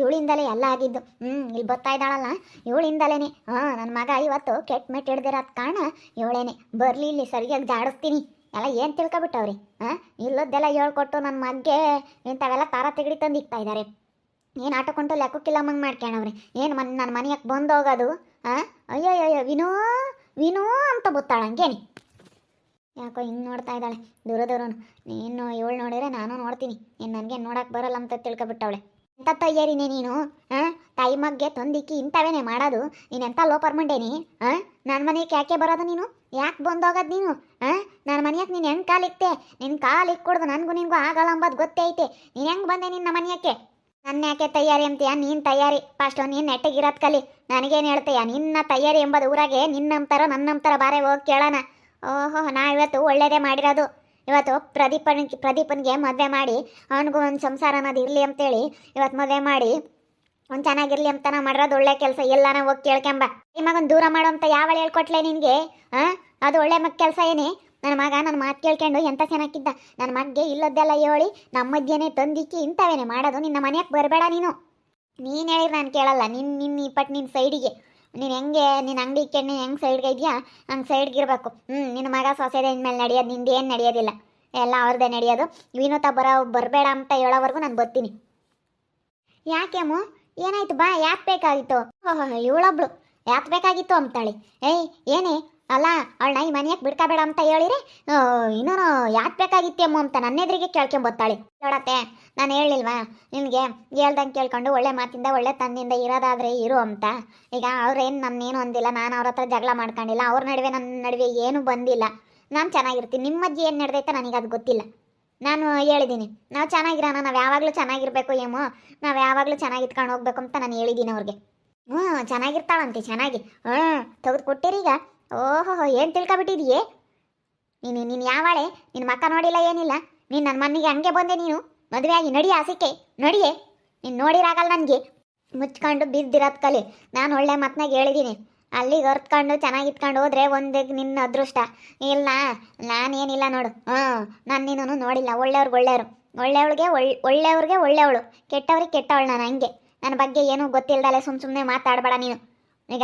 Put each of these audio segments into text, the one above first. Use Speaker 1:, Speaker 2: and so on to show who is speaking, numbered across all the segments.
Speaker 1: ಇವಳಿಂದಲೇ ಎಲ್ಲ ಆಗಿದ್ದು. ಹ್ಞೂ ಇಲ್ಲಿ ಬರ್ತಾ ಇದ್ದಾಳಲ್ಲ. ಇವಳಿಂದಲೇನೆ. ಹಾಂ ನನ್ನ ಮಗ ಇವತ್ತು ಕೆಟ್ಟ ಮೆಟ್ ಹಿಡ್ದಿರೋದು ಕಾರಣ ಇವಳೇನೆ. ಬರಲಿ ಇಲ್ಲಿ ಸರಿಯಾಗಿ ಜಾಡಿಸ್ತೀನಿ. ಎಲ್ಲ ಏನು ತಿಳ್ಕೊಬಿಟ್ಟವ್ರಿ? ಹಾಂ, ಇಲ್ಲದ್ದೆಲ್ಲ ಹೇಳ್ಕೊಟ್ಟು ನನ್ನ ಮಗ್ಗೆ ಇಂಥವೆಲ್ಲ ತಾರ ತೆಗಡಿ ತಂದು ಇಕ್ತಾ ಇದ್ದಾರೆ ಏನು ಆಟಕೊಂಟು ಲೆಕ್ಕಕ್ಕಿಲ್ಲಮ್ಮಂಗೆ ಮಾಡ್ಕೊಳವ್ರಿ ಏನು ಮನ್ ನನ್ನ ಮನೆಯಕ್ಕೆ ಬಂದು ಹೋಗೋದು ಹಾಂ? ಅಯ್ಯೋ ಅಯ್ಯೋ ವಿನೋ ವಿನೋ ಅಂತ ಬತ್ತಾಳ ಹಂಗೇನಿ. ಯಾಕೋ ಹಿಂಗೆ ನೋಡ್ತಾ ಇದ್ದಾಳೆ. ದೂರ ದೂರನು ನೀನು ಇವಳು ನೋಡಿದ್ರೆ ನಾನು ನೋಡ್ತೀನಿ. ನೀನು ನನಗೆ ನೋಡಕ್ಕೆ ಬರಲ್ಲ ಅಂತ ತಿಳ್ಕೊಬಿಟ್ಟವಳೆ. ಎಂಥ ತಯ್ಯಾರಿನೇ ನೀನು ಹಾಂ ತಾಯಿ ಮಗ್ಗೆ ತೊಂದಿಕ್ಕಿ ಇಂಥವೇನೆ ಮಾಡೋದು ನೀನು ಎಂಥ ಲೋಪರ್ ಮಂಡೇನಿ ಹಾಂ ನನ್ನ ಮನೆಗೆ ಯಾಕೆ ಬರೋದು ನೀನು? ಯಾಕೆ ಬಂದೋಗೋದು ನೀನು ನನ್ನ ಮನೆಯಕ್ಕೆ ನೀನು ಹೆಂಗೆ ಕಾಲಿಕ್ತೆ ನಿನ್ನ ಕಾಲು ಇಕ್ಕೊಡ್ದು ನನಗೂ ನಿನಗೂ ಆಗಲ್ಲ ಅಂಬೋದು ಗೊತ್ತೇ ಐತೆ. ನೀನು ಹೆಂಗೆ ಬಂದೆ ನಿನ್ನ ಮನೆಯಕ್ಕೆ? ನನ್ನ ಯಾಕೆ ತಯಾರಿ ಅಂತೀಯ? ನೀನು ತಯಾರಿ. ಫಸ್ಟ್ ನೀನು ನೆಟ್ಟಗಿರೋದು ಕಲಿ. ನನಗೇನು ಹೇಳ್ತೀಯ? ನಿನ್ನ ತಯಾರಿ ಎಂಬುದು ಊರಾಗೆ ನಿನ್ನಂತರ ನನ್ನಂತರ ಬಾರೆ ಹೋಗಿ ಕೇಳೋಣ. ಓಹೋ, ನಾ ಇವತ್ತು ಒಳ್ಳೇದೇ ಮಾಡಿರೋದು. ಇವತ್ತು ಪ್ರದೀಪನ್ ಪ್ರದೀಪನಿಗೆ ಮದುವೆ ಮಾಡಿ, ಅವನಿಗೂ ಒಂದು ಸಂಸಾರ ಅನ್ನೋದು ಇರಲಿ ಅಂತೇಳಿ ಇವತ್ತು ಮದುವೆ ಮಾಡಿ ಒಂದು ಚೆನ್ನಾಗಿರ್ಲಿ ಅಂತ ನಾ ಮಾಡಿರೋದು ಒಳ್ಳೆ ಕೆಲಸ, ಎಲ್ಲಾನ ಹೋಗಿ ಕೇಳ್ಕೊಂಬ. ಈ ಮಗನ ದೂರ ಮಾಡು ಅಂತ ಯಾವಳು ಹೇಳ್ಕೊಟ್ಲೆ ನಿನಗೆ? ಹಾಂ ಅದು ಒಳ್ಳೆ ಮಗ ಕೆಲಸ ಏನೇ? ನನ್ನ ಮಗ ನನ್ನ ಮಾತು ಕೇಳ್ಕೊಂಡು ಎಂತ ಚೆನ್ನಾಗಿದ್ದ ನನ್ನ ಮಗ್ಗೆ ಇಲ್ಲದ್ದೆಲ್ಲ ಹೇಳಿ ನಮ್ಮ ಮಧ್ಯೆನೇ ತಂದಿಕ್ಕಿ ಇಂಥವೇನೆ ಮಾಡೋದು, ನಿನ್ನ ಮನೆಯಕ್ಕೆ ಬರಬೇಡ ನೀನು. ನೀನು ಹೇಳಿದ್ರೆ ನಾನು ಕೇಳಲ್ಲ ನಿನ್ನ ನಿನ್ನ ಪಟ್ ನಿನ್ನ ಸೈಡಿಗೆ ನೀನು ಹೆಂಗೆ ನಿನ್ನ ಅಂಗಡಿ ಕೆಣ್ಣೆ ಹೆಂಗೆ ಸೈಡ್ಗೆ ಇದೆಯಾ? ಹಂಗೆ ಸೈಡ್ಗೆ ಇರಬೇಕು. ಹ್ಞೂ ನಿನ್ನ ಮಗ ಸೊಸೆದ ಮೇಲೆ ನಡೆಯೋದು ನಿಂದೇನು ನಡೆಯೋದಿಲ್ಲ. ಎಲ್ಲ ಅವ್ರದ್ದೇ ನಡೆಯೋದು. ವಿನೋತ ಬರೋ, ಬರಬೇಡ ಅಂತ ಹೇಳೋವರೆಗೂ ನಾನು ಬರ್ತೀನಿ. ಯಾಕೆಮ್ಮು ಏನಾಯ್ತು ಬಾ, ಯಾಕೆ ಬೇಕಾಗಿತ್ತು? ಓಹೋ, ಇವಳೊಬ್ಳು. ಯಾಕೆ ಬೇಕಾಗಿತ್ತು ಅಂತಾಳೆ ಏಯ್, ಏನೇ? ಅಲ್ಲ ಅವಳನ್ನ ಈ ಮನೆಯಕ್ಕೆ ಬಿಡ್ಕಬೇಡ ಅಂತ ಹೇಳಿರಿ. ಇನ್ನೂ ಯಾಕೆ ಬೇಕಾಗಿತ್ತೇಮೋ ಅಂತ ನನ್ನ ಎದುರಿಗೆ ಕೇಳ್ಕೊಂಬತ್ತಾಳೆ. ನೋಡತ್ತೆ, ನಾನು ಹೇಳಿಲ್ವಾ ನಿನಗೆ ಹೇಳ್ದಂಗೆ ಕೇಳ್ಕೊಂಡು ಒಳ್ಳೆ ಮಾತಿಂದ, ಒಳ್ಳೆ ತನ್ನಿಂದ ಇರೋದಾದ್ರೆ ಇರು ಅಂತ. ಈಗ ಅವ್ರೇನು ನನ್ನೇನು ಅಂದಿಲ್ಲ, ನಾನು ಅವ್ರ ಹತ್ರ ಜಗಳ ಮಾಡ್ಕೊಂಡಿಲ್ಲ, ಅವ್ರ ನಡುವೆ ನನ್ನ ನಡುವೆ ಏನೂ ಬಂದಿಲ್ಲ. ನಾನು ಚೆನ್ನಾಗಿರ್ತೀನಿ. ನಿಮ್ಮ ಅಜ್ಜಿ ಏನು ನಡೆದೈತೆ ನನಗೆ ಅದು ಗೊತ್ತಿಲ್ಲ. ನಾನು ಹೇಳಿದ್ದೀನಿ ನಾವು ಚೆನ್ನಾಗಿರೋಣ, ನಾವು ಯಾವಾಗಲೂ ಚೆನ್ನಾಗಿರ್ಬೇಕು ಏಮೋ ನಾವು ಯಾವಾಗಲೂ ಚೆನ್ನಾಗಿ ಇಟ್ಕೊಂಡು ಹೋಗ್ಬೇಕು ಅಂತ ನಾನು ಹೇಳಿದ್ದೀನಿ ಅವ್ರಿಗೆ. ಹ್ಞೂ ಚೆನ್ನಾಗಿರ್ತಾಳಂತೆ, ಚೆನ್ನಾಗಿ. ಹ್ಞೂ ತೆಗೆದು ಕೊಟ್ಟಿರೀಗ ಓಹೋ ಏನು ತಿಳ್ಕೊಬಿಟ್ಟಿದೀಯೇ? ನೀನು ನೀನು ಯಾವಾಳೆ? ನಿನ್ನ ಮಕ್ಕ ನೋಡಿಲ್ಲ ಏನಿಲ್ಲ? ನೀನು ನನ್ನ ಮನೆಗೆ ಹಂಗೆ ಬಂದೆ ನೀನು? ಮದುವೆಯಾಗಿ ನಡಿ ಆಸಿಕೆ ನಡಿಯೇ? ನೀನು ನೋಡಿರಾಗಲ್ಲ ನನಗೆ. ಮುಚ್ಕೊಂಡು ಬಿದ್ದಿರೋದು ಕಲಿ. ನಾನು ಒಳ್ಳೆ ಮತ್ನಾಗ ಹೇಳಿದ್ದೀನಿ ಅಲ್ಲಿಗೆ ಹೊರ್ತ್ಕೊಂಡು ಚೆನ್ನಾಗಿ ಇಟ್ಕೊಂಡು ಹೋದ್ರೆ ಒಂದು ನಿನ್ನ ಅದೃಷ್ಟ. ಇಲ್ಲ, ನಾನೇನಿಲ್ಲ ನೋಡು. ಹಾಂ ನಾನು ನೀನು ನೋಡಿಲ್ಲ. ಒಳ್ಳೆಯವ್ರಿಗೆ ಒಳ್ಳೆಯವರು. ಒಳ್ಳೆಯವಳಿಗೆ ಒಳ್ಳೆ ಒಳ್ಳೆಯವ್ರಿಗೆ ಒಳ್ಳೆಯವಳು. ಕೆಟ್ಟವ್ರಿಗೆ ಕೆಟ್ಟವಳು ನಾನು ಹಂಗೆ. ನನ್ನ ಬಗ್ಗೆ ಏನೂ ಗೊತ್ತಿಲ್ದಲೆ ಸುಮ್ಮ ಸುಮ್ಮನೆ ಮಾತಾಡಬೇಡ ನೀನು. ಈಗ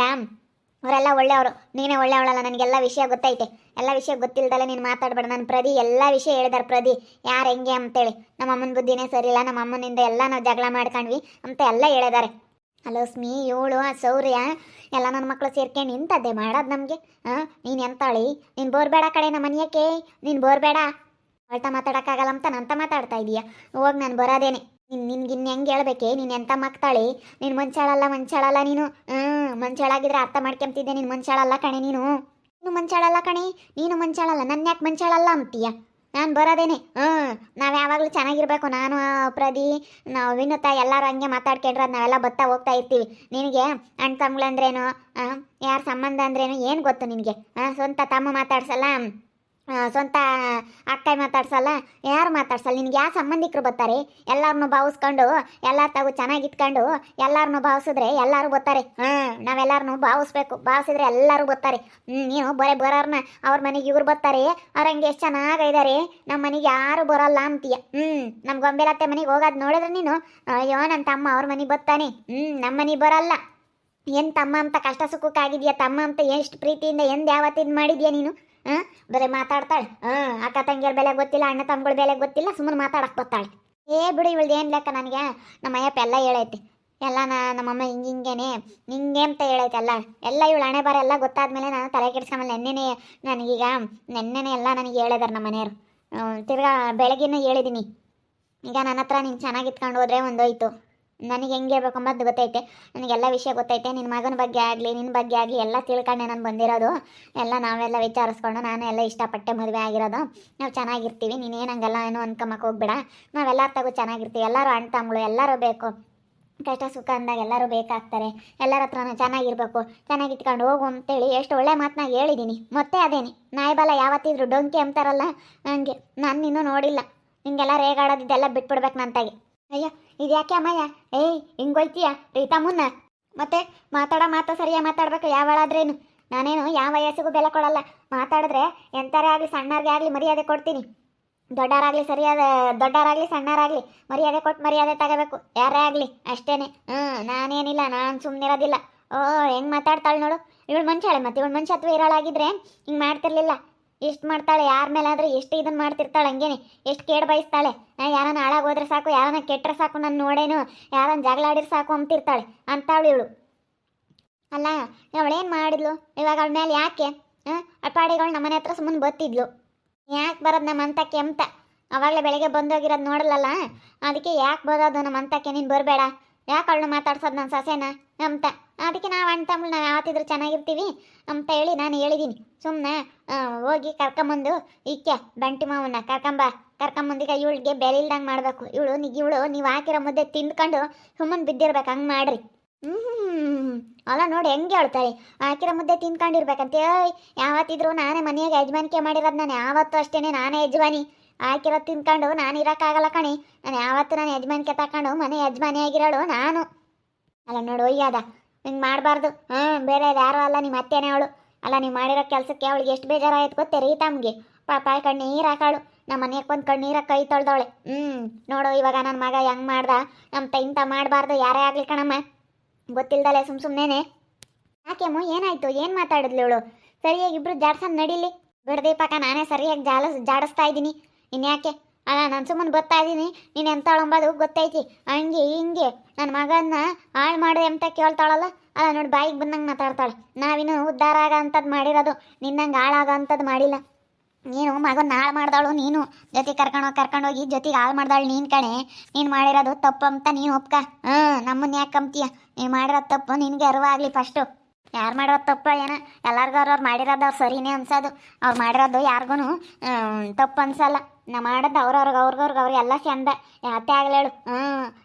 Speaker 1: ಅವರೆಲ್ಲ ಒಳ್ಳೆಯವರು. ನೀನೇ ಒಳ್ಳೆಯವಳಲ್ಲ, ನನಗೆಲ್ಲ ವಿಷಯ ಗೊತ್ತೈತೆ. ಎಲ್ಲ ವಿಷಯ ಗೊತ್ತಿಲ್ಲದಲ್ಲ ನೀನು ಮಾತಾಡಬೇಡ. ನಾನು ಪ್ರದಿ ಎಲ್ಲ ವಿಷಯ ಹೇಳಿದಾರೆ ಪ್ರದಿ ಯಾರು, ಹೆಂಗೆ ಅಂತೇಳಿ. ನಮ್ಮ ಅಮ್ಮನ ಬುದ್ಧಿನೇ ಸರಿಯಿಲ್ಲ. ನಮ್ಮ ಅಮ್ಮನಿಂದ ಎಲ್ಲ ನಾವು ಜಗಳ ಮಾಡ್ಕೊಂಡ್ವಿ ಅಂತ ಎಲ್ಲ ಹೇಳಿದ್ದಾರೆ ಹಲೋ ಸ್ಮಿ ಇವಳು ಆ, ಸೌರ್ಯ. ಎಲ್ಲ ನನ್ನ ಮಕ್ಕಳು ಸೇರ್ಕೊಂಡು ಇಂಥದ್ದೇ ಮಾಡೋದು ನಮಗೆ. ಹಾಂ ನೀನು ಎಂತಾಳಿ? ನೀನು ಬೋರ್ಬೇಡ ಕಡೆ ನಮ್ಮ ಮನೆಯಕ್ಕೆ. ನೀನು ಬೋರ್ಬೇಡ ಅಳ್ತಾ ಮಾತಾಡೋಕ್ಕಾಗಲ್ಲ ಅಂತ ನಂತ ಮಾತಾಡ್ತಾ ಇದೀಯ. ಹೋಗಿ, ನಾನು ಬರೋದೇನೆ. ನಿನ್ ನಿನ್ಗೆ ಇನ್ನು ಹೆಂಗೆ ಹೇಳ್ಬೇಕೆ? ನೀನು ಎಂತ ಮಕ್ತಾಳೆ ನೀನು ಮಂಚಾಳಲ್ಲ ಮಂಚಾಳಲ್ಲ ನೀನು. ಹ್ಮ್, ಮಂಚಾಳಾಗಿದ್ರೆ ಅರ್ಥ ಮಾಡ್ಕೊಂತಿದ್ದೆ ನೀನು ಮಂಚಾಳಲ್ಲ ಕಣೆ ನೀನು. ನೀನು ಮಂಚಾಳಲ್ಲ ಕಣೆ? ನೀನು ಮಂಚಾಳಲ್ಲ. ನನ್ನ ಯಾಕೆ ಮಂಚಾಳಲ್ಲ ಅಂತೀಯ? ನಾನು ಬರೋದೇನೆ. ಹ್ಮ್, ನಾವು ಯಾವಾಗಲೂ ಚೆನ್ನಾಗಿರ್ಬೇಕು. ನಾನು, ಪ್ರದಿ, ನಾವು ವಿನುತ ಎಲ್ಲರೂ ಹಂಗೆ ಮಾತಾಡ್ಕೊಂಡ್ರೆ ನಾವೆಲ್ಲ ಬತ್ತಾ ಹೋಗ್ತಾ ಇರ್ತೀವಿ. ನಿನಗೆ ಅಣ್ಣ ತಮ್ಮಗಳಂದ್ರೇನು ಯಾರ ಸಂಬಂಧ ಅಂದ್ರೇನು, ಏನು ಗೊತ್ತು ನಿನಗೆ? ಸ್ವಂತ ತಮ್ಮ ಮಾತಾಡ್ಸಲ್ಲ? ಸ್ವಂತ ಅಕ್ಕ ಮಾತಾಡ್ಸಲ್ಲ? ಯಾರು ಮಾತಾಡ್ಸಲ್ಲ? ನಿನ್ಗೆ ಯಾವ ಸಂಬಂಧಿಕರು ಬರ್ತಾರೆ? ಎಲ್ಲರನ್ನು ಭಾವಿಸ್ಕೊಂಡು ಎಲ್ಲರ ತಗು ಚೆನ್ನಾಗಿ ಇಟ್ಕೊಂಡು ಎಲ್ಲರನ್ನು ಭಾವಿಸಿದ್ರೆ ಎಲ್ಲರೂ ಬರ್ತಾರೆ. ಹಾಂ ನಾವೆಲ್ಲರನ್ನು ಭಾವಿಸ್ಬೇಕು. ಭಾವಿಸಿದ್ರೆ ಎಲ್ಲರೂ ಬರ್ತಾರೆ. ಹ್ಞೂ ನೀನು ಬರೇ ಬರೋರ್ನ ಅವ್ರ ಮನೆಗೆ ಇವ್ರು ಬರ್ತಾರೆ. ಅವ್ರ ಹಂಗೆ ಎಷ್ಟು ಚೆನ್ನಾಗಿದ್ದಾರೆ ನಮ್ಮ ಮನೆಗೆ ಯಾರು ಬರಲ್ಲ ಅಂತೀಯ. ಹ್ಞೂ ನಮ್ಮ ಗೊಂಬೆಲತ್ತೆ ಮನೆಗೆ ಹೋಗೋದು ನೋಡಿದ್ರೆ ನೀನು, ಅಯ್ಯೋ ನನ್ನ ತಮ್ಮ ಅವ್ರ ಮನೆಗೆ ಬರ್ತಾನೆ. ಹ್ಞೂ ನಮ್ಮ ಮನೆಗೆ ಬರಲ್ಲ. ಏನು ತಮ್ಮ ಅಂತ ಕಷ್ಟ ಸುಖಕ್ಕಾಗಿದೆಯಾ? ತಮ್ಮ ಅಂತ ಎಷ್ಟು ಪ್ರೀತಿಯಿಂದ, ಎಂದು ಯಾವತ್ತಿಂದ ಮಾಡಿದ್ಯಾ ನೀನು? ಹಾಂ ಬರೀ ಮಾತಾಡ್ತಾಳೆ. ಹಾಂ ಅಕ್ಕ ತಂಗಿಯರ ಬೆಲೆ ಗೊತ್ತಿಲ್ಲ, ಅಣ್ಣ ತಮ್ಮಗಳ ಬೆಲೆ ಗೊತ್ತಿಲ್ಲ ಸುಮ್ಮನೆ ಮಾತಾಡಕ್ಕೆ ಬರ್ತಾಳೆ ಏ ಬಿಡು ಇವಳ್ದು ಏನು ಲೆಕ್ಕ ನನಗೆ? ನಮ್ಮ ಅಯ್ಯಪ್ಪ ಎಲ್ಲ ಹೇಳೈತಿ. ಎಲ್ಲ ನಾ ನಮ್ಮಮ್ಮ ಹಿಂಗೆ ಹಿಂಗೇನೆ ಹಿಂಗೆ ಅಂತ ಹೇಳೈತೆ ಎಲ್ಲ. ಎಲ್ಲ ಇವಳು ಹಣೆ ಬಾರ ಎಲ್ಲ ಗೊತ್ತಾದ್ಮೇಲೆ ನಾನು ತಲೆ ಕೆಡಿಸ್ಕೊಂಬಲ್ಲ ನೆನ್ನೆನೇ ನನಗೀಗ, ನೆನ್ನೆನೇ ಎಲ್ಲ ನನಗೆ ಹೇಳಿದಾರೆ ನಮ್ಮ ಮನೆಯವರು. ತಿರ್ಗಾ ಬೆಳಗ್ಗೆನೇ ಹೇಳಿದ್ದೀನಿ ಈಗ ನನ್ನ ಹತ್ರ ನೀನು ಚೆನ್ನಾಗಿ ಇಟ್ಕೊಂಡು ಹೋದ್ರೆ ಒಂದೋಯ್ತು ನನಗೆ ಹೆಂಗೆ ಇರ್ಬೇಕು ಅಂಬದು ಗೊತ್ತೈತೆ. ನನಗೆಲ್ಲ ವಿಷಯ ಗೊತ್ತೈತೆ. ನಿನ್ನ ಮಗನ ಬಗ್ಗೆ ಆಗಲಿ ನಿನ್ನ ಬಗ್ಗೆ ಆಗಲಿ ಎಲ್ಲ ತಿಳ್ಕೊಂಡೆ ನಾನು ಬಂದಿರೋದು. ಎಲ್ಲ ನಾವೆಲ್ಲ ವಿಚಾರಿಸ್ಕೊಂಡು ನಾನು ಎಲ್ಲ ಇಷ್ಟಪಟ್ಟೆ ಮದುವೆ ಆಗಿರೋದು. ನಾವು ಚೆನ್ನಾಗಿರ್ತೀವಿ. ನೀನೇನು ಹಂಗಲ್ಲ, ಏನೋ ಅನ್ಕೊಂಬಕ್ಕೆ ಹೋಗ್ಬೇಡ. ನಾವೆಲ್ಲ ತಗೋ ಚೆನ್ನಾಗಿರ್ತೀವಿ. ಎಲ್ಲರೂ ಅಣ್ಣ ತಮ್ಮಳು, ಎಲ್ಲರೂ ಬೇಕು. ಕಷ್ಟ ಸುಖ ಅಂದಾಗ ಎಲ್ಲರೂ ಬೇಕಾಗ್ತಾರೆ. ಎಲ್ಲರ ಹತ್ರನೂ ಚೆನ್ನಾಗಿರ್ಬೇಕು. ಚೆನ್ನಾಗಿಟ್ಕೊಂಡು ಹೋಗು ಅಂತೇಳಿ ಎಷ್ಟು ಒಳ್ಳೆ ಮಾತನ್ನ ಹೇಳಿದ್ದೀನಿ ಮತ್ತೆ ಅದೇನೆ. ನಾಯಿಬಲ ಯಾವತ್ತಿದ್ರು ಡೊಂಕಿ ಅಂತಾರಲ್ಲ ಹಂಗೆ. ನಾನು ಇನ್ನೂ ನೋಡಿಲ್ಲ. ನಿಂಗೆಲ್ಲ ರೇಗಾಡೋದಿದ್ದೆಲ್ಲ ಬಿಟ್ಬಿಡ್ಬೇಕು ನಂತಾಗೆ. ಅಯ್ಯೋ, ಇದ್ಯಾಕೆ ಅಮ್ಮಯ್ಯ? ಏಯ್, ಹಿಂಗೊಯ್ತೀಯ? ರೀತಾ ಮುನ್ನ. ಮತ್ತೆ ಮಾತಾಡೋ ಮಾತಾ ಸರಿಯಾಗಿ ಮಾತಾಡ್ಬೇಕು, ಯಾವಳಾದ್ರೇನು? ನಾನೇನು ಯಾವ ವಯಸ್ಸಿಗೂ ಬೆಲೆ ಕೊಡಲ್ಲ. ಮಾತಾಡಿದ್ರೆ ಎಂಥರೇ ಆಗಲಿ ಸಣ್ಣವ್ರಿಗೆ ಆಗಲಿ ಮರ್ಯಾದೆ ಕೊಡ್ತೀನಿ. ದೊಡ್ಡವರಾಗ್ಲಿ ಸರಿಯಾದ, ದೊಡ್ಡವರಾಗ್ಲಿ ಸಣ್ಣವರಾಗ್ಲಿ ಮರ್ಯಾದೆ ಕೊಟ್ಟು ಮರ್ಯಾದೆ ತಗೋಬೇಕು. ಯಾರೇ ಆಗಲಿ, ಅಷ್ಟೇನೆ. ಹ್ಞೂ ನಾನೇನಿಲ್ಲ, ನಾನು ಸುಮ್ಮನಿರೋದಿಲ್ಲ ಓ, ಹೆಂಗೆ ಮಾತಾಡ್ತಾಳೆ ನೋಡು. ಇವಳು ಮನುಷ್ಯಾಳೆ ಮತ್ತೆ? ಇವಳು ಮನುಷ್ಯತ್ವ ಇರೋಳಾಗಿದ್ರೆ ಹಿಂಗೆ ಮಾಡ್ತಿರ್ಲಿಲ್ಲ. ಇಷ್ಟು ಮಾಡ್ತಾಳೆ? ಯಾರ ಮೇಲಾದ್ರೆ ಎಷ್ಟು ಇದನ್ನು ಮಾಡ್ತಿರ್ತಾಳೆ ಹಂಗೇನೆ. ಎಷ್ಟು ಕೇಡ್ ಬಯಸ್ತಾಳೆ? ಯಾರನ್ನ ಹಾಳಾಗೋದ್ರೆ ಸಾಕು ಯಾರನ್ನ ಕೆಟ್ಟರೆ ಸಾಕು, ನಾನು ನೋಡೇನು ಯಾರನ್ನ ಜಗಳ ಆಡಿದ್ರೆ ಸಾಕು ಅಂತಿರ್ತಾಳೆ. ಅಂತಾಳು ಇವಳು. ಅಲ್ಲ, ಅವಳೇನು ಮಾಡಿದ್ಲು? ಇವಾಗ ಅವಳ ಮೇಲೆ ಯಾಕೆ? ಅಪಾಡಿಗಳು ನಮ್ಮನೆ ಹತ್ರ ಸುಮ್ಮನೆ ಬತ್ತಿದ್ಲು. ಯಾಕೆ ಬರೋದು ನಮ್ಮ ಅಂತಕ್ಕೆ ಅಂತ ಅವಾಗಲೇ ಬೆಳಗ್ಗೆ ಬಂದೋಗಿರೋದು ನೋಡಲಲ್ಲ? ಅದಕ್ಕೆ ಯಾಕೆ ಬರೋದು ನಮ್ಮ ಅಂತಕ್ಕೆ ನೀನು ಬರಬೇಡ. ಯಾಕೆ ಅವಳನ್ನ ಮಾತಾಡ್ಸೋದು ನನ್ನ ಸೊಸೆನ? ಅಂತ. ಅದಕ್ಕೆ ನಾವು ಅಣ್ಣ ತಮ್ಮಳು ನಾವು ಯಾವತ್ತಿದ್ರು ಚೆನ್ನಾಗಿರ್ತೀವಿ ಅಂತ ಹೇಳಿ ನಾನು ಹೇಳಿದ್ದೀನಿ ಸುಮ್ಮನೆ ಹೋಗಿ ಕರ್ಕೊಂಬಂದು, ಈಕೆ ಬಂಟಿ ಮಾವನ್ನ ಕರ್ಕೊಂಬ ಕರ್ಕೊಂಬಂದೀಗ ಇವಳಿಗೆ ಬೆಲೆ ಇಲ್ದಂಗೆ ಮಾಡಬೇಕು. ಇವಳು ಇವಳು ನೀವು ಹಾಕಿರೋ ಮುದ್ದೆ ತಿಂದ್ಕೊಂಡು ಸುಮ್ಮನೆ ಬಿದ್ದಿರ್ಬೇಕು, ಹಂಗೆ ಮಾಡ್ರಿ. ಹ್ಞೂ ಅಲ್ಲ ನೋಡಿ ಹೆಂಗೆ ಹೇಳ್ತಾರೆ. ಹಾಕಿರೋ ಮುದ್ದೆ ತಿನ್ಕೊಂಡಿರ್ಬೇಕಂತ ಏಯ್ ಯಾವತ್ತಿದ್ರು ನಾನೇ ಮನೆಯಾಗ ಯಜಮಾನಿಕೆ ಮಾಡಿರೋದು ನಾನು ಯಾವತ್ತೂ ಅಷ್ಟೇನೆ, ನಾನೇ ಯಜಮಾನಿ. ಹಾಕಿರೋದು ತಿನ್ಕೊಂಡು ನಾನು ಇರೋಕ್ಕಾಗಲ್ಲ ಕಣಿ. ನಾನು ಯಾವತ್ತು ನಾನು ಯಜಮಾನಿಕೆ ತಗೊಂಡು ಮನೆ ಯಜಮಾನಿ ಆಗಿರೋಳು ನಾನು. ಅಲ್ಲ ನೋಡು, ಒಯ್ಯಾದ. ಹಿಂಗೆ ಮಾಡಬಾರ್ದು. ಹ್ಞೂ ಬೇರೆ ಯಾರು ಅಲ್ಲ ನಿಮ್ಮ ಅತ್ತೆನೇ ಅವಳು. ಅಲ್ಲ, ನೀವು ಮಾಡಿರೋ ಕೆಲಸಕ್ಕೆ ಅವಳಿಗೆ ಎಷ್ಟು ಬೇಜಾರಾಯ್ತು ಗೊತ್ತೇ ರೀ ತಮ್ಗೆ ಪಾಪ ಕಣ್ಣೀರು ಹಾಕಾಳು. ನಮ್ಮ ಮನೆಗೆ ಬಂದು ಕಣ್ಣೀರಾಗಿ ಕೈ ತೊಳ್ದವಳೆ. ಹ್ಞೂ ನೋಡು, ಇವಾಗ ನನ್ನ ಮಗ ಹೆಂಗೆ ಮಾಡ್ದ? ನಮ್ಮ ಇಂಥ ಮಾಡಬಾರ್ದು, ಯಾರೇ ಆಗಲಿ ಕಣಮ್ಮ. ಗೊತ್ತಿಲ್ದಲೆ ಸುಮ್ ಸುಮ್ಮನೆ ಯಾಕೆಮ್ಮ ಏನಾಯ್ತು? ಏನು ಮಾತಾಡಿದ್ಲು ಅವಳು ಸರಿಯಾಗಿ ಇಬ್ಬರು ಜಾಡ್ಸನ್ ನಡೀಲಿ? ಪಾಕ ನಾನೇ ಸರಿಯಾಗಿ ಜಾಲ ಜಾಡಿಸ್ತಾ ಇದ್ದೀನಿ. ಇನ್ಯಾಕೆ? ಅಲ್ಲ, ನಾನು ಸುಮ್ಮನೆ ಬರ್ತಾ ಇದ್ದೀನಿ ನೀನು ಎಂತಾಳಂಬದು ಗೊತ್ತೈತಿ. ಹಂಗೆ, ಹಿಂಗೆ. ನನ್ನ ಮಗನ್ನ ಹಾಳು ಮಾಡಿದೆ ಅಂತ ಕೇಳ್ತಾಳಲ್ಲ? ಅಲ್ಲ, ನೋಡಿ, ಬಾಯಿಗೆ ಬಂದಂಗೆ ಮಾತಾಡ್ತಾಳೆ. ನಾವಿನ್ನು ಉದ್ಧಾರ ಆಗ ಅಂಥದ್ದು ಮಾಡಿರೋದು. ನಿನ್ನಂಗೆ ಹಾಳಾಗ ಅಂಥದ್ದು ಮಾಡಿಲ್ಲ. ನೀನು ಮಗನ ಹಾಳು ಮಾಡ್ದಾಳು, ನೀನು. ಜೊತೆ ಕರ್ಕೊಂಡೋಗಿ ಕರ್ಕೊಂಡೋಗಿ ಜೊತೆಗೆ ಹಾಳು ಮಾಡ್ದಾಳು ನೀನು ಕಣೆ. ನೀನು ಮಾಡಿರೋದು ತಪ್ಪು ಅಂತ ನೀನು ಒಪ್ಕ. ಹಾಂ ನಮ್ಮನ್ನ ಯಾಕೆ ಕಂಪ್ತೀಯ ನೀನು ಮಾಡಿರೋದು ತಪ್ಪು ನಿನಗೆ ಅರಿವಾಗಲಿ ಫಸ್ಟು ಯಾರು ಮಾಡಿರೋದು ತಪ್ಪು ಏನ? ಎಲ್ಲರಿಗೂ ಅವ್ರವ್ರು ಮಾಡಿರೋದು ಅವ್ರು ಸರಿನೇ ಅನ್ಸೋದು. ಅವ್ರು ಮಾಡಿರೋದು ಯಾರಿಗೂ ತಪ್ಪು ಅನ್ಸಲ್ಲ. ನಾ ಮಾಡಿದ್ದ ಅವ್ರವ್ರಿಗೆ ಅವ್ರಿಗವ್ರಿಗೆ ಅವ್ರಿಗೆ ಎಲ್ಲ ಚಂದ. ಯಾತೇ ಆಗಲಿ ಹೇಳು. ಹ್ಞೂ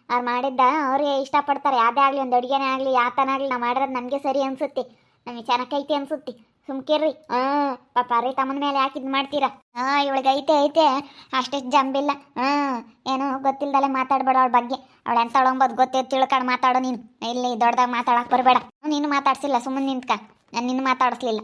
Speaker 1: ಅವ್ರು ಮಾಡಿದ್ದ ಅವ್ರಿಗೆ ಇಷ್ಟಪಡ್ತಾರೆ. ಯಾವುದೇ ಆಗಲಿ, ಒಂದು ಅಡುಗೆನೇ ಆಗಲಿ ಯಾತನಾಗಲಿ ನಾ ಮಾಡಿರೋದು ನನಗೆ ಸರಿ ಅನ್ಸುತ್ತೆ. ನಮಗೆ ಚೆನ್ನಾಗೈತಿ ಅನಿಸುತ್ತೆ. ಸುಮ್ಕಿರ್ರಿ ಹಾಂ ಪಾಪ ರೀ ತಮ್ಮನ ಮೇಲೆ ಯಾಕೆ ಇದು ಮಾಡ್ತೀರಾ? ಹಾಂ, ಇವಳಿಗೆ ಐತೆ ಐತೆ. ಅಷ್ಟೆಷ್ಟು ಜಂಬಿಲ್ಲ. ಹಾಂ ಏನೋ ಗೊತ್ತಿಲ್ಲದಲ್ಲೇ ಮಾತಾಡ್ಬೇಡ ಅವಳ ಬಗ್ಗೆ. ಅವಳು ಎಂತ ಅಂಬೋದು ಗೊತ್ತೇ ತಿಳ್ಕೊಂಡು ಮಾತಾಡೋ ನೀನು. ಇಲ್ಲಿ ದೊಡ್ಡದಾಗ ಮಾತಾಡಕ್ಕೆ ಬರಬೇಡ. ನೀನು ಮಾತಾಡ್ಸಿಲ್ಲ ಸುಮ್ಮನೆ ನಿಂತ್ಕ. ನಾನು ನಿನ್ನ ಮಾತಾಡಿಸ್ಲಿಲ್ಲ.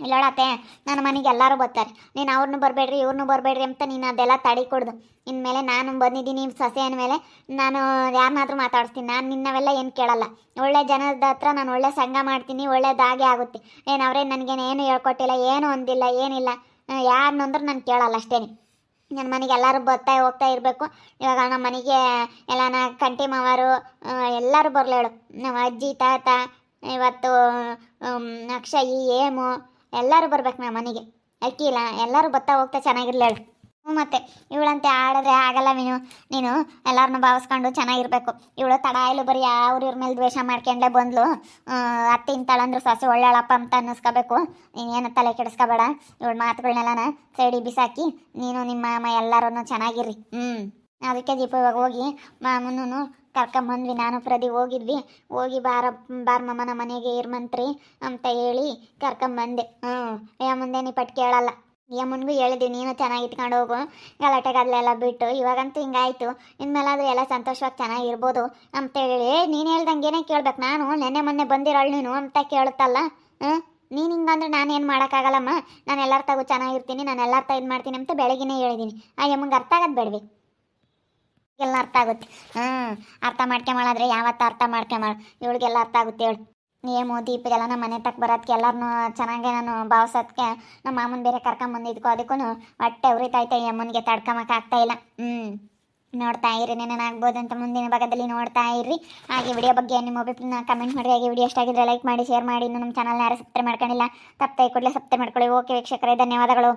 Speaker 1: ಇಲ್ಲೋಡತ್ತೆ ನನ್ನ ಮನೆಗೆ ಎಲ್ಲರೂ ಬರ್ತಾರೆ. ನೀನು ಅವ್ರನ್ನೂ ಬರಬೇಡ್ರಿ ಇವ್ರನ್ನೂ ಬರಬೇಡ್ರಿ ಅಂತ ನೀನು ಅದೆಲ್ಲ ತಡಿ ಕೊಡ್ದು. ಇನ್ಮೇಲೆ ನಾನು ಬಂದಿದ್ದೀನಿ ಸೊಸೆ ಅಂದಮೇಲೆ ನಾನು ಯಾರನ್ನಾದ್ರೂ ಮಾತಾಡಿಸ್ತೀನಿ. ನಾನು ನಿನ್ನವೆಲ್ಲ ಏನು ಕೇಳಲ್ಲ. ಒಳ್ಳೆ ಜನದ ಹತ್ರ ನಾನು ಒಳ್ಳೆ ಸಂಘ ಮಾಡ್ತೀನಿ, ಒಳ್ಳೇದಾಗೆ ಆಗುತ್ತೆ. ಏನು ಅವರೇ ಏನು ಹೇಳ್ಕೊಟ್ಟಿಲ್ಲ, ಏನು ಒಂದಿಲ್ಲ ಏನಿಲ್ಲ. ಯಾರನ್ನಂದ್ರೂ ನಾನು ಕೇಳಲ್ಲ ಅಷ್ಟೇ ನನ್ನ ಮನೆಗೆ ಎಲ್ಲರೂ ಬರ್ತಾ ಹೋಗ್ತಾ ಇರಬೇಕು. ಇವಾಗ ನಮ್ಮ ಮನೆಗೆ ಎಲ್ಲಾನ ಕಂಟಿ ಮಾವರು ಎಲ್ಲರೂ ಬರಲೇಳು ನಮ್ಮ ಅಜ್ಜಿ, ತಾತ, ಇವತ್ತು ಅಕ್ಷಯ್ ಏಮು ಎಲ್ಲರೂ ಬರ್ಬೇಕು ನಮ್ಮ ಮನೆಗೆ. ಅಕ್ಕಿಲ್ಲ ಎಲ್ಲರೂ ಬತ್ತಾ ಹೋಗ್ತಾ ಚೆನ್ನಾಗಿರ್ಲಿ ಹೇಳು. ಹ್ಞೂ ಮತ್ತೆ, ಇವಳಂತೆ ಆಡಿದ್ರೆ ಆಗಲ್ಲ ನೀನು ನೀನು ಎಲ್ಲರನ್ನ ಭಾವಿಸ್ಕೊಂಡು ಚೆನ್ನಾಗಿರ್ಬೇಕು. ಇವಳು ತಡ ಇಲ್ಲೂ ಬರೀ ಅವ್ರ ಇವ್ರ ಮೇಲೆ ದ್ವೇಷ ಮಾಡ್ಕೊಂಡ್ಲೆ ಬಂದ್ಲು. ಅತ್ತೆ ಇಂತಾಳಂದ್ರೆ ಸೊಸೆ ಒಳ್ಳೆಳಪ್ಪ ಅಂತ ಅನ್ನಿಸ್ಕೋಬೇಕು. ನೀನೇನು ತಲೆ ಕೆಡಿಸ್ಕೋಬೇಡ. ಇವಳ ಮಾತುಗಳನ್ನೆಲ್ಲನ ಸೈಡಿ ಬಿಸಾಕಿ, ನೀನು ನಿಮ್ಮ ಅಮ್ಮ ಎಲ್ಲರೂ ಚೆನ್ನಾಗಿರ್ರಿ. ಹ್ಞೂ. ಅದಕ್ಕೆ ದೀಪ ಇವಾಗ ಹೋಗಿ ಮಾಮೂನು ಕರ್ಕೊಂಬಂದ್ವಿ, ನಾನು ಪ್ರದಿ ಹೋಗಿದ್ವಿ. ಹೋಗಿ ಬಾರ ಬಾರಮ್ಮನ ಮನೆಗೆ ಇರ್ಮಂತ್ರಿ ಅಂತ ಹೇಳಿ ಕರ್ಕೊಂಬಂದೆ. ಹ್ಞೂ ಮುಂದೆ ನೀ ಪಟ್ ಕೇಳಲ್ಲ. ಯಮ್ಮನ್ಗೂ ಹೇಳಿದ್ವಿ, ನೀನು ಚೆನ್ನಾಗಿ ಇಟ್ಕೊಂಡು ಹೋಗು. ಗಲಾಟೆ ಗದ್ಲೆಲ್ಲ ಬಿಟ್ಟು, ಇವಾಗಂತೂ ಹಿಂಗಾಯ್ತು. ಇನ್ಮೇಲಾದ್ರೂ ಎಲ್ಲ ಸಂತೋಷವಾಗಿ ಚೆನ್ನಾಗಿರ್ಬೋದು ಅಂತೇಳಿ ನೀನು ಹೇಳ್ದಂಗೆನೇ ಕೇಳ್ಬೇಕು ನಾನು. ನೆನ್ನೆ ಮೊನ್ನೆ ಬಂದಿರೋಳು ನೀನು ಅಂತ ಕೇಳುತ್ತಲ್ಲ. ಹ್ಞೂ ನೀನು ಹಿಂಗಂದ್ರೆ ನಾನೇನು ಮಾಡೋಕ್ಕಾಗಲ್ಲಮ್ಮ? ನಾನು ಎಲ್ಲರ ತಗೋ ಚೆನ್ನಾಗಿರ್ತೀನಿ ನಾನು ಎಲ್ಲರ ತ ಇದು ಮಾಡ್ತೀನಿ ಅಂತ ಬೆಳಗ್ಗೆನೇ ಹೇಳಿದ್ದೀನಿ ಆ ಯಮ್ಮಂಗೆ ಅರ್ಥ ಆಗೋದು ಬೇಡವಿ. ಎಲ್ಲ ಅರ್ಥ ಆಗುತ್ತೆ. ಹ್ಞೂ ಅರ್ಥ ಮಾಡ್ಕೊಂಬಳಾದ್ರೆ ಯಾವತ್ತು ಅರ್ಥ ಮಾಡ್ಕೊಂಬಳ ಇವಳಿಗೆಲ್ಲ ಅರ್ಥ ಆಗುತ್ತೆ ಹೇಳು. ನೇಮು ದೀಪಿಗೆಲ್ಲ ನಮ್ಮ ಮನೆ ತಕ್ಕ ಬರೋದಕ್ಕೆ ಎಲ್ಲರನ್ನೂ ಚೆನ್ನಾಗೆ ನಾನು ಭಾವಿಸೋದಕ್ಕೆ ನಮ್ಮ ಮಾಮನ ಬೇರೆ ಕರ್ಕೊಂಬಂದಿದ್ಕೋ ಅದಕ್ಕೂ ಹೊಟ್ಟೆ ಉರಿತೈತೆ ಈ ಅಮ್ಮನಿಗೆ ತಡ್ಕೊಂಬಕ್ಕಾಗ್ತಾ ಇಲ್ಲ. ಹ್ಞೂ ನೋಡ್ತಾ ಇರಿ ನೆನೇನಾಗ್ಬೋದು ಅಂತ ಮುಂದಿನ ಭಾಗದಲ್ಲಿ ನೋಡ್ತಾ ಇರಿ ಹಾಗೆ ವಿಡಿಯೋ ಬಗ್ಗೆ ನಿಮ್ಮ ಮೊಬೈಲ್ನ ಕಮೆಂಟ್ ಮಾಡಿ ಹಾಗೆ ವಿಡಿಯೋ ಎಷ್ಟಾಗಿದ್ರೆ ಲೈಕ್ ಮಾಡಿ ಶೇರ್ ಮಾಡಿ. ಇನ್ನು ನಮ್ಮ ಚಾನಲ್ನ ಯಾರು ಸಬ್ಸ್ಕ್ರೈಬ್ ಮಾಡ್ಕೊಂಡಿಲ್ಲ ತಪ್ಪೈ ಕೂಡಲೇ ಸಬ್ಸ್ಕ್ರೈಬ್ ಮಾಡ್ಕೊಳ್ಳಿ. ಓಕೆ ವೀಕ್ಷಕರೇ, ಧನ್ಯವಾದಗಳು.